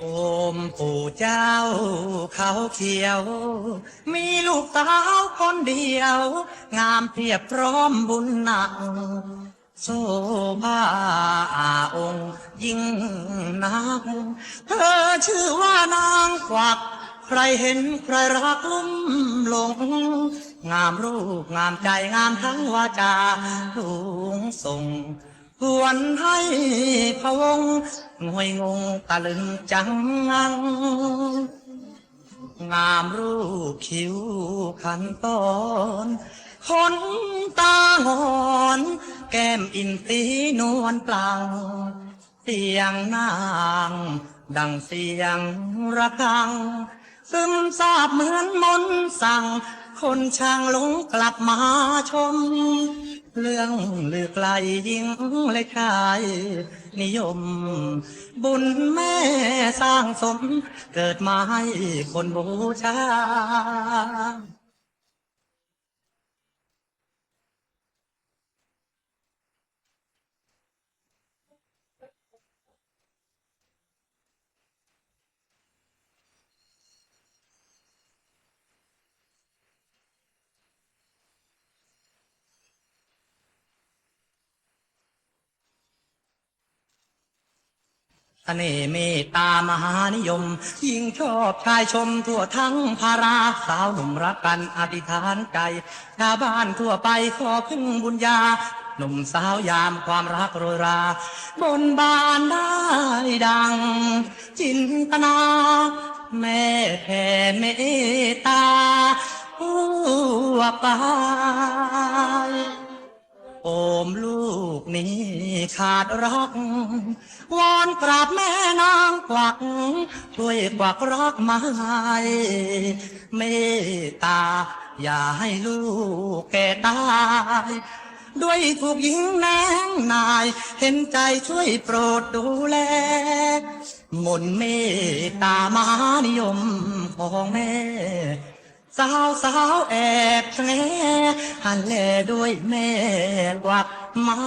โอมปู่เจ้าเขาเขียว มีลูกสาวคนเดียว งามเพียบพร้อมบุญหนักโซภาอาองค์ยิ่งนักเธอชื่อว่านางกวัก ใครเห็นใครรักลุ่มหลง งามรูปงามใจงามทั้งวาจาสูงส่ง หวนให้พะวงงวยงงตะลึงจังงัง งามรูปคิ้วขันตอนขนตางอนแก้มอินทรีนวลปลางเสียงนาง ดังเสียงระฆังซึมซาบเหมือนมนสั่ง คนช่างหลงกลับมาชม เรื่องลือไกลยิ่งเลยชาย นิยม บุญแม่สร้างสม เกิดมาให้คนบูชา สน่ห์เมตตามหานิยม ยิ่งชอบชายชมทั่วทั้งภาราสาวหนุ่มรักกันอธิษฐานใจชาวบ้านทั่วไปขอพึ่งบุญญา หนุ่มสาวยามความรักโรยรา บนบานได้ดัง จินตนา แม่แผ่เมตตาผู้ไป โอมลูกนี้ขาดรัก วอนกราบแม่นางกวักช่วยกวักรักมาให้เมตตา อย่าให้ลูกแก่ตายด้วยถูกหญิงแนงนาย เห็นใจช่วยโปรดดูแล มนต์เมตตามหานิยมของแม่ สาวสาวแอบแฉหันแลด้วยแม่กวักมา